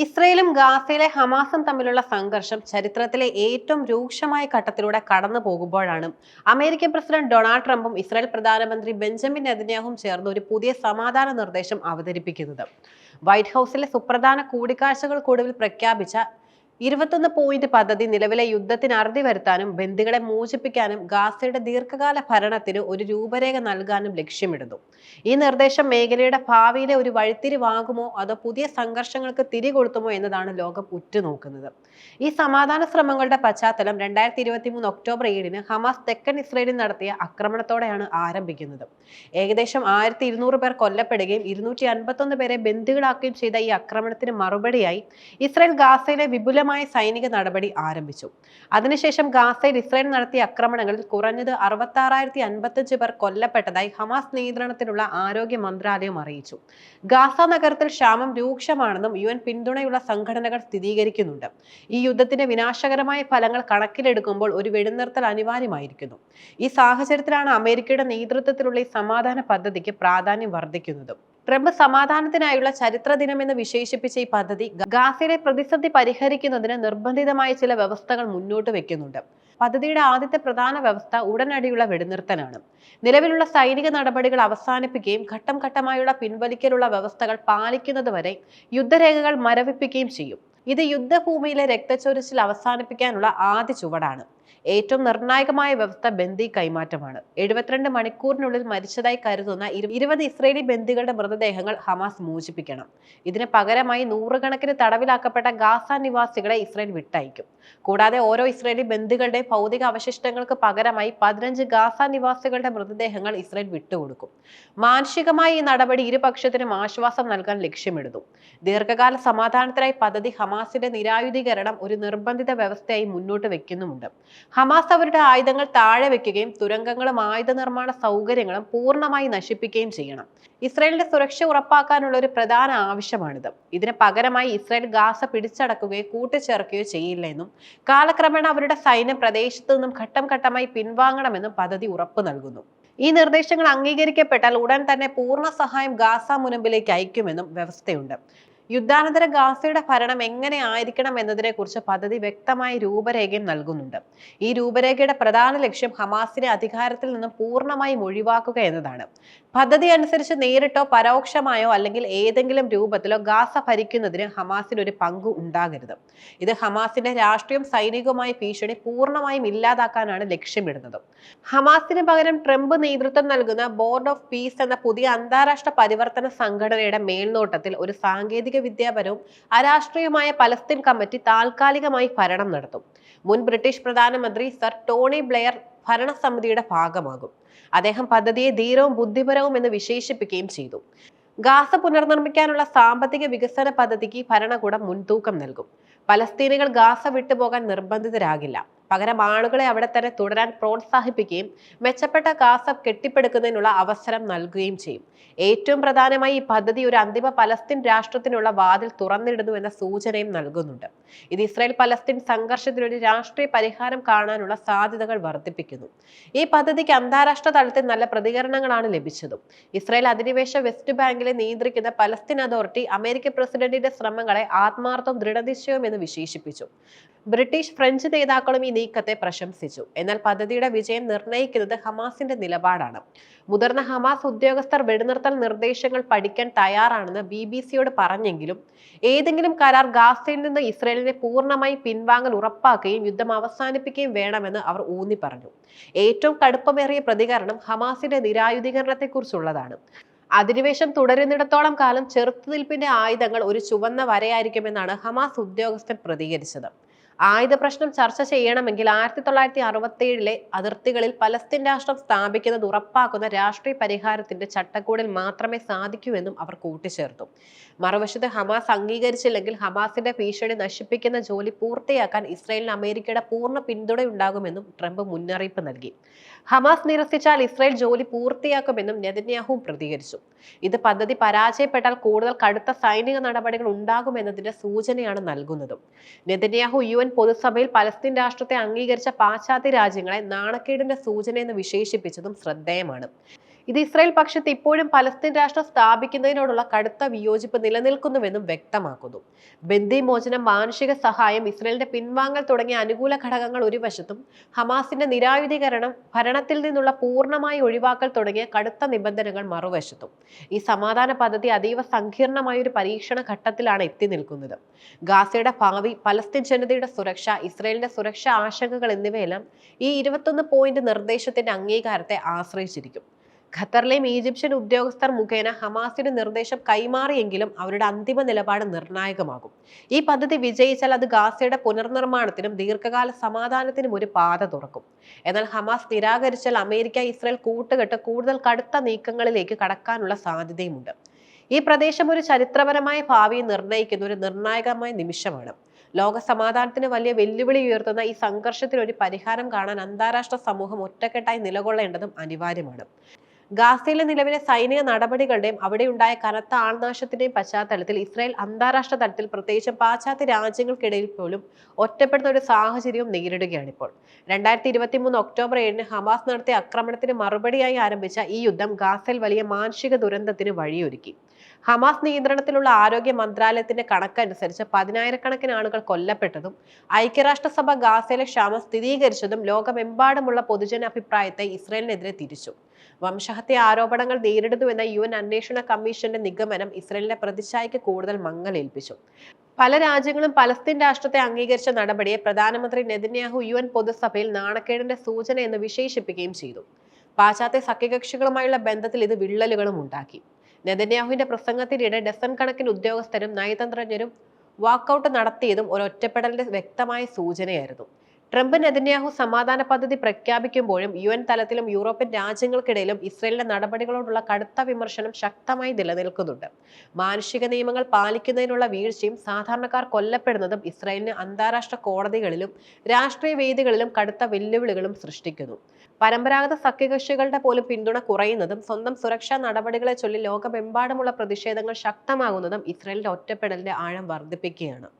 ഇസ്രയേലും ഗാസയിലെ ഹമാസും തമ്മിലുള്ള സംഘർഷം ചരിത്രത്തിലെ ഏറ്റവും രൂക്ഷമായ ഘട്ടത്തിലൂടെ കടന്നു പോകുമ്പോഴാണ്. അമേരിക്കൻ പ്രസിഡന്റ് ഡൊണാൾഡ് ട്രംപും ഇസ്രായേൽ പ്രധാനമന്ത്രി ബെഞ്ചമിൻ നെതന്യാഹും ചേർന്ന് ഒരു പുതിയ സമാധാന നിർദ്ദേശം അവതരിപ്പിക്കുന്നത്. വൈറ്റ് ഹൗസിലെ സുപ്രധാന കൂടിക്കാഴ്ചകൾക്കൊടുവിൽ പ്രഖ്യാപിച്ച ഇരുപത്തൊന്ന് പോയിന്റ് പദ്ധതി നിലവിലെ യുദ്ധത്തിന് അറുതി വരുത്താനും ബന്ദികളെ മോചിപ്പിക്കാനും ഗാസയുടെ ദീർഘകാല ഭരണത്തിന് ഒരു രൂപരേഖ നൽകാനും ലക്ഷ്യമിടുന്നു. ഈ നിർദ്ദേശം മേഖലയുടെ ഭാവിയിലെ ഒരു വഴിത്തിരിവാകുമോ അതോ പുതിയ സംഘർഷങ്ങൾക്ക് തിരികൊളുത്തുമോ എന്നതാണ് ലോകം ഉറ്റുനോക്കുന്നത്. ഈ സമാധാന ശ്രമങ്ങളുടെ പശ്ചാത്തലം രണ്ടായിരത്തി ഇരുപത്തി മൂന്ന് ഒക്ടോബർ ഏഴിന് ഹമാസ് തെക്കൻ ഇസ്രയേലിൽ നടത്തിയ ആക്രമണത്തോടെയാണ് ആരംഭിക്കുന്നത്. ഏകദേശം ആയിരത്തി ഇരുന്നൂറ് പേർ കൊല്ലപ്പെടുകയും ഇരുന്നൂറ്റി അൻപത്തൊന്ന് പേരെ ബന്ദികളാക്കുകയും ചെയ്ത ഈ ആക്രമണത്തിന് മറുപടിയായി ഇസ്രയേൽ ഗാസയിലെ വിപുലമായ സൈനിക നടപടി ആരംഭിച്ചു. അതിനുശേഷം ഗാസയിൽ ഇസ്രയേൽ നടത്തിയ ആക്രമണങ്ങളിൽ കുറഞ്ഞത് അറുപത്തി ആറായിരത്തി അൻപത്തഞ്ച് പേർ കൊല്ലപ്പെട്ടതായി ഹമാസ് നിയന്ത്രണത്തിലുള്ള ആരോഗ്യ മന്ത്രാലയം അറിയിച്ചു. ഗാസ നഗരത്തിൽ ക്ഷാമം രൂക്ഷമാണെന്നും യു എൻ പിന്തുണയുള്ള സംഘടനകൾ സ്ഥിരീകരിക്കുന്നുണ്ട്. ഈ യുദ്ധത്തിന്റെ വിനാശകരമായ ഫലങ്ങൾ കണക്കിലെടുക്കുമ്പോൾ ഒരു വെടിനിർത്തൽ അനിവാര്യമായിരിക്കുന്നു. ഈ സാഹചര്യത്തിലാണ് അമേരിക്കയുടെ നേതൃത്വത്തിലുള്ള ഈ സമാധാന പദ്ധതിക്ക് പ്രാധാന്യം വർദ്ധിക്കുന്നതും. ട്രംപ് സമാധാനത്തിനായുള്ള ചരിത്ര എന്ന് വിശേഷിപ്പിച്ച ഈ പദ്ധതി ഗാസയിലെ പ്രതിസന്ധി പരിഹരിക്കുന്നതിന് നിർബന്ധിതമായ ചില വ്യവസ്ഥകൾ മുന്നോട്ട് വെക്കുന്നുണ്ട്. പദ്ധതിയുടെ ആദ്യത്തെ പ്രധാന വ്യവസ്ഥ ഉടനടിയുള്ള വെടിനിർത്തലാണ്. നിലവിലുള്ള സൈനിക നടപടികൾ അവസാനിപ്പിക്കുകയും ഘട്ടം ഘട്ടമായുള്ള പിൻവലിക്കലുള്ള വ്യവസ്ഥകൾ പാലിക്കുന്നതുവരെ യുദ്ധരേഖകൾ മരവിപ്പിക്കുകയും ചെയ്യും. ഇത് യുദ്ധഭൂമിയിലെ രക്തച്ചൊരിച്ചിൽ അവസാനിപ്പിക്കാനുള്ള ആദ്യ ചുവടാണ്. ഏറ്റവും നിർണായകമായ വ്യവസ്ഥ ബന്ദി കൈമാറ്റമാണ്. എഴുപത്തിരണ്ട് മണിക്കൂറിനുള്ളിൽ മരിച്ചതായി കരുതുന്ന ഇരു- ഇരുപത് ഇസ്രയേലി ബന്ദികളുടെ മൃതദേഹങ്ങൾ ഹമാസ് മോചിപ്പിക്കണം. ഇതിന് പകരമായി നൂറുകണക്കിന് തടവിലാക്കപ്പെട്ട ഗാസ നിവാസികളെ ഇസ്രയേൽ വിട്ടയക്കും. കൂടാതെ ഓരോ ഇസ്രയേലി ബന്ദികളുടെ ഭൗതിക അവശിഷ്ടങ്ങൾക്ക് പകരമായി പതിനഞ്ച് ഗാസ നിവാസികളുടെ മൃതദേഹങ്ങൾ ഇസ്രയേൽ വിട്ടുകൊടുക്കും. മാനുഷികമായി ഈ നടപടി ഇരുപക്ഷത്തിനും ആശ്വാസം നൽകാൻ ലക്ഷ്യമിടുന്നു. ദീർഘകാല സമാധാനത്തിനായി പദ്ധതി ഹമാസിന്റെ നിരായുധീകരണം ഒരു നിർബന്ധിത വ്യവസ്ഥയായി മുന്നോട്ട് വെക്കുന്നുമുണ്ട്. ഹമാസ് അവരുടെ ആയുധങ്ങൾ താഴെ വെക്കുകയും തുരങ്കങ്ങളും ആയുധ നിർമ്മാണ സൗകര്യങ്ങളും പൂർണമായി നശിപ്പിക്കുകയും ചെയ്യണം. ഇസ്രായേലിന്റെ സുരക്ഷ ഉറപ്പാക്കാനുള്ള ഒരു പ്രധാന ആവശ്യമാണിത്. ഇതിന് പകരമായി ഇസ്രായേൽ ഗാസ പിടിച്ചടക്കുകയോ കൂട്ടിച്ചേർക്കുകയോ ചെയ്യില്ല എന്നും കാലക്രമേണ അവരുടെ സൈന്യം പ്രദേശത്തു നിന്നും ഘട്ടം ഘട്ടമായി പിൻവാങ്ങണമെന്നും പദ്ധതി ഉറപ്പു നൽകുന്നു. ഈ നിർദ്ദേശങ്ങൾ അംഗീകരിക്കപ്പെട്ടാൽ ഉടൻ തന്നെ പൂർണ സഹായം ഗാസ മുനമ്പിലേക്ക് അയക്കുമെന്നും വ്യവസ്ഥയുണ്ട്. യുദ്ധാനന്തര ഗാസയുടെ ഭരണം എങ്ങനെ ആയിരിക്കണം എന്നതിനെക്കുറിച്ച് പദ്ധതി വ്യക്തമായ രൂപരേഖയും നൽകുന്നുണ്ട്. ഈ രൂപരേഖയുടെ പ്രധാന ലക്ഷ്യം ഹമാസിനെ അധികാരത്തിൽ നിന്നും പൂർണമായും ഒഴിവാക്കുക എന്നതാണ്. പദ്ധതി അനുസരിച്ച് നേരിട്ടോ പരോക്ഷമായോ അല്ലെങ്കിൽ ഏതെങ്കിലും രൂപത്തിലോ ഗാസ ഭരിക്കുന്നതിന് ഹമാസിന് ഒരു പങ്കു ഉണ്ടാകരുത്. ഇത് ഹമാസിന്റെ രാഷ്ട്രീയം സൈനികവുമായ ഭീഷണി പൂർണമായും ഇല്ലാതാക്കാനാണ് ലക്ഷ്യമിടുന്നത്. ഹമാസിന് പകരം ട്രംപ് നേതൃത്വം നൽകുന്ന ബോർഡ് ഓഫ് പീസ് എന്ന പുതിയ അന്താരാഷ്ട്ര പരിവർത്തന സംഘടനയുടെ മേൽനോട്ടത്തിൽ ഒരു സാങ്കേതിക വിദ്യാപരവും അരാഷ്ട്രീയമായ പലസ്തീൻ കമ്മിറ്റി താൽക്കാലികമായി ഭരണം നടത്തും. മുൻ ബ്രിട്ടീഷ് പ്രധാനമന്ത്രി സർ ടോണി ബ്ലെയർ ഭരണസമിതിയുടെ ഭാഗമാകും. അദ്ദേഹം പദ്ധതിയെ ധീരവും ബുദ്ധിപരവും എന്ന് വിശേഷിപ്പിക്കുകയും ചെയ്തു. ഗാസ പുനർനിർമ്മിക്കാനുള്ള സാമ്പത്തിക വികസന പദ്ധതിക്ക് ഭരണകൂടം മുൻതൂക്കം നൽകും. പലസ്തീനികൾ ഗാസ വിട്ടുപോകാൻ നിർബന്ധിതരാകില്ല. പകരം ആളുകളെ അവിടെ തന്നെ തുടരാൻ പ്രോത്സാഹിപ്പിക്കുകയും മെച്ചപ്പെട്ട കാസബ് കെട്ടിപ്പടുക്കുന്നതിനുള്ള അവസരം നൽകുകയും ചെയ്യും. ഏറ്റവും പ്രധാനമായി ഈ പദ്ധതി ഒരു അന്തിമ പലസ്തീൻ രാഷ്ട്രത്തിനുള്ള വാതിൽ തുറന്നിടുന്നു എന്ന സൂചനയും നൽകുന്നുണ്ട്. ഇത് ഇസ്രായേൽ പലസ്തീൻ സംഘർഷത്തിനൊരു രാഷ്ട്രീയ പരിഹാരം കാണാനുള്ള സാധ്യതകൾ വർദ്ധിപ്പിക്കുന്നു. ഈ പദ്ധതിക്ക് അന്താരാഷ്ട്ര തലത്തിൽ നല്ല പ്രതികരണങ്ങളാണ് ലഭിച്ചതും. ഇസ്രായേൽ അധിനിവേശ വെസ്റ്റ് ബാങ്കിലെ നിയന്ത്രിക്കുന്ന പലസ്തീൻ അതോറിറ്റി അമേരിക്കൻ പ്രസിഡന്റിന്റെ ശ്രമങ്ങളെ ആത്മാർത്ഥം ദൃഢനിശ്ചയവും എന്ന് വിശേഷിപ്പിച്ചു. ബ്രിട്ടീഷ് ഫ്രഞ്ച് നേതാക്കളും ഈ നീക്കത്തെ പ്രശംസിച്ചു. എന്നാൽ പദ്ധതിയുടെ വിജയം നിർണയിക്കുന്നത് ഹമാസിന്റെ നിലപാടാണ്. മുതിർന്ന ഹമാസ് ഉദ്യോഗസ്ഥർ വെടിനിർത്തൽ നിർദ്ദേശങ്ങൾ പഠിക്കാൻ തയ്യാറാണെന്ന് ബി ബി സിയോട് പറഞ്ഞെങ്കിലും ഏതെങ്കിലും കരാർ ഗാസയിൽ നിന്ന് ഇസ്രയേലിനെ പൂർണമായി പിൻവാങ്ങൽ ഉറപ്പാക്കുകയും യുദ്ധം അവസാനിപ്പിക്കുകയും വേണമെന്ന് അവർ ഊന്നി പറഞ്ഞു. ഏറ്റവും കടുപ്പമേറിയ പ്രതികരണം ഹമാസിന്റെ നിരായുധീകരണത്തെക്കുറിച്ചുള്ളതാണ്. അധിനിവേശം തുടരുന്നിടത്തോളം കാലം ചെറുത്തുനിൽപ്പിന്റെ ആയുധങ്ങൾ ഒരു ചുവന്ന വരയായിരിക്കുമെന്നാണ് ഹമാസ് ഉദ്യോഗസ്ഥൻ പ്രതികരിച്ചത്. ആയുധ പ്രശ്നം ചർച്ച ചെയ്യണമെങ്കിൽ ആയിരത്തി തൊള്ളായിരത്തി അറുപത്തി ഏഴിലെ അതിർത്തികളിൽ പലസ്തീൻ രാഷ്ട്രം സ്ഥാപിക്കുന്നത് ഉറപ്പാക്കുന്ന രാഷ്ട്രീയ പരിഹാരത്തിന്റെ ചട്ടക്കൂടിൽ മാത്രമേ സാധിക്കൂ എന്നും അവർ കൂട്ടിച്ചേർത്തു. മറുവശത്ത് ഹമാസ് അംഗീകരിച്ചില്ലെങ്കിൽ ഹമാസിന്റെ ഭീഷണി നശിപ്പിക്കുന്ന ജോലി പൂർത്തിയാക്കാൻ ഇസ്രയേലിന് അമേരിക്കയുടെ പൂർണ പിന്തുണയുണ്ടാകുമെന്നും ട്രംപ് മുന്നറിയിപ്പ് നൽകി. ഹമാസ് നിരസിച്ചാൽ ഇസ്രയേൽ ജോലി പൂർത്തിയാക്കുമെന്നും നെതന്യാഹുവും പ്രതികരിച്ചു. ഇത് പദ്ധതി പരാജയപ്പെട്ടാൽ കൂടുതൽ കടുത്ത സൈനിക നടപടികൾ ഉണ്ടാകുമെന്നതിന്റെ സൂചനയാണ് നൽകുന്നതും. നെതന്യാഹു യു പൊതുസഭയിൽ പലസ്തീൻ രാഷ്ട്രത്തെ അംഗീകരിച്ച പാശ്ചാത്യ രാജ്യങ്ങളെ നാണക്കേടിന്റെ സൂചനയെന്ന് വിശേഷിപ്പിച്ചതും ശ്രദ്ധേയമാണ്. ഇത് ഇസ്രായേൽ പക്ഷത്ത് ഇപ്പോഴും പലസ്തീൻ രാഷ്ട്രം സ്ഥാപിക്കുന്നതിനോടുള്ള കടുത്ത വിയോജിപ്പ് നിലനിൽക്കുന്നുവെന്നും വ്യക്തമാക്കുന്നു. ബന്ദിമോചനം മാനുഷിക സഹായം ഇസ്രായേലിന്റെ പിൻവാങ്ങൽ തുടങ്ങിയ അനുകൂല ഘടകങ്ങൾ ഒരു വശത്തും ഹമാസിന്റെ നിരായുധീകരണം ഭരണത്തിൽ നിന്നുള്ള പൂർണമായി ഒഴിവാക്കൽ തുടങ്ങിയ കടുത്ത നിബന്ധനകൾ മറുവശത്തും. ഈ സമാധാന പദ്ധതി അതീവ സങ്കീർണമായ ഒരു പരീക്ഷണ ഘട്ടത്തിലാണ് എത്തി നിൽക്കുന്നത്. ഗാസയുടെ ഭാവി പലസ്തീൻ ജനതയുടെ സുരക്ഷ ഇസ്രായേലിന്റെ സുരക്ഷാ ആശങ്കകൾ എന്നിവയെല്ലാം ഈ ഇരുപത്തൊന്ന് പോയിന്റ് നിർദ്ദേശത്തിന്റെ അംഗീകാരത്തെ ആശ്രയിച്ചിരിക്കും. ഖത്തറിലെയും ഈജിപ്ഷ്യൻ ഉദ്യോഗസ്ഥർ മുഖേന ഹമാസിന് നിർദ്ദേശം കൈമാറിയെങ്കിലും അവരുടെ അന്തിമ നിലപാട് നിർണായകമാകും. ഈ പദ്ധതി വിജയിച്ചാൽ അത് ഗാസയുടെ പുനർനിർമ്മാണത്തിനും ദീർഘകാല സമാധാനത്തിനും ഒരു പാത തുറക്കും. എന്നാൽ ഹമാസ് നിരാകരിച്ചാൽ അമേരിക്ക ഇസ്രയേൽ കൂട്ടുകെട്ട് കൂടുതൽ കടുത്ത നീക്കങ്ങളിലേക്ക് കടക്കാനുള്ള സാധ്യതയുമുണ്ട്. ഈ പ്രദേശം ഒരു ചരിത്രപരമായ ഭാവി നിർണയിക്കുന്ന ഒരു നിർണായകമായ നിമിഷമാണ്. ലോക സമാധാനത്തിന് വലിയ വെല്ലുവിളി ഉയർത്തുന്ന ഈ സംഘർഷത്തിന് ഒരു പരിഹാരം കാണാൻ അന്താരാഷ്ട്ര സമൂഹം ഒറ്റക്കെട്ടായി നിലകൊള്ളേണ്ടതും അനിവാര്യമാണ്. ഗാസയിലെ നിലവിലെ സൈനിക നടപടികളുടെയും അവിടെയുണ്ടായ കനത്ത ആൾനാശത്തിന്റെയും പശ്ചാത്തലത്തിൽ ഇസ്രായേൽ അന്താരാഷ്ട്ര തലത്തിൽ പ്രത്യേകിച്ചും പാശ്ചാത്യ രാജ്യങ്ങൾക്കിടയിൽ പോലും ഒറ്റപ്പെടുന്ന ഒരു സാഹചര്യവും നേരിടുകയാണ് ഇപ്പോൾ രണ്ടായിരത്തി ഇരുപത്തി മൂന്ന് ഒക്ടോബർ ഏഴിന് ഹമാസ് നടത്തിയ ആക്രമണത്തിന് മറുപടിയായി ആരംഭിച്ച ഈ യുദ്ധം ഗാസയിൽ വലിയ മാനുഷിക ദുരന്തത്തിന് വഴിയൊരുക്കി. ഹമാസ് നിയന്ത്രണത്തിലുള്ള ആരോഗ്യ മന്ത്രാലയത്തിന്റെ കണക്കനുസരിച്ച് പതിനായിരക്കണക്കിന് ആളുകൾ കൊല്ലപ്പെട്ടതും ഐക്യരാഷ്ട്രസഭ ഗാസയിലെ ക്ഷാമം സ്ഥിരീകരിച്ചതും ലോകമെമ്പാടുമുള്ള പൊതുജന അഭിപ്രായത്തെ ഇസ്രയേലിനെതിരെ തിരിച്ചു. വംശഹത്യ ആരോപണങ്ങൾ നേരിടുന്നുവെന്ന യു എൻ അന്വേഷണ കമ്മീഷന്റെ നിഗമനം ഇസ്രയേലിന്റെ പ്രതിച്ഛായയ്ക്ക് കൂടുതൽ മങ്ങലേൽപ്പിച്ചു. പല രാജ്യങ്ങളും പലസ്തീൻ രാഷ്ട്രത്തെ അംഗീകരിച്ച നടപടിയെ പ്രധാനമന്ത്രി നെതന്യാഹു യു എൻ പൊതുസഭയിൽ നാണക്കേടിന്റെ സൂചന എന്ന് വിശേഷിപ്പിക്കുകയും ചെയ്തു. പാശ്ചാത്യ സഖ്യകക്ഷികളുമായുള്ള ബന്ധത്തിൽ ഇത് വിള്ളലുകളും ഉണ്ടാക്കി. നെതന്യാഹുവിന്റെ പ്രസംഗത്തിനിടെ ഡസൺ കണക്കിന് ഉദ്യോഗസ്ഥരും നയതന്ത്രജ്ഞരും വാക്കൌട്ട് നടത്തിയതും ഒരു ഒറ്റപ്പെടലിന്റെ വ്യക്തമായ സൂചനയായിരുന്നു. ട്രംപ് നെതന്യാഹു സമാധാന പദ്ധതി പ്രഖ്യാപിക്കുമ്പോഴും യു എൻ തലത്തിലും യൂറോപ്യൻ രാജ്യങ്ങൾക്കിടയിലും ഇസ്രയേലിന്റെ നടപടികളോടുള്ള കടുത്ത വിമർശനം ശക്തമായി നിലനിൽക്കുന്നുണ്ട്. മാനുഷിക നിയമങ്ങൾ പാലിക്കുന്നതിനുള്ള വീഴ്ചയും സാധാരണക്കാർ കൊല്ലപ്പെടുന്നതും ഇസ്രയേലിന് അന്താരാഷ്ട്ര കോടതികളിലും രാഷ്ട്രീയ വേദികളിലും കടുത്ത വെല്ലുവിളികളും സൃഷ്ടിക്കുന്നു. പരമ്പരാഗത സഖ്യകക്ഷികളുടെ പോലും പിന്തുണ കുറയുന്നതും സ്വന്തം സുരക്ഷാ നടപടികളെ ചൊല്ലി ലോകമെമ്പാടുമുള്ള പ്രതിഷേധങ്ങൾ ശക്തമാകുന്നതും ഇസ്രയേലിന്റെ ഒറ്റപ്പെടലിന്റെ ആഴം വർദ്ധിപ്പിക്കുകയാണ്.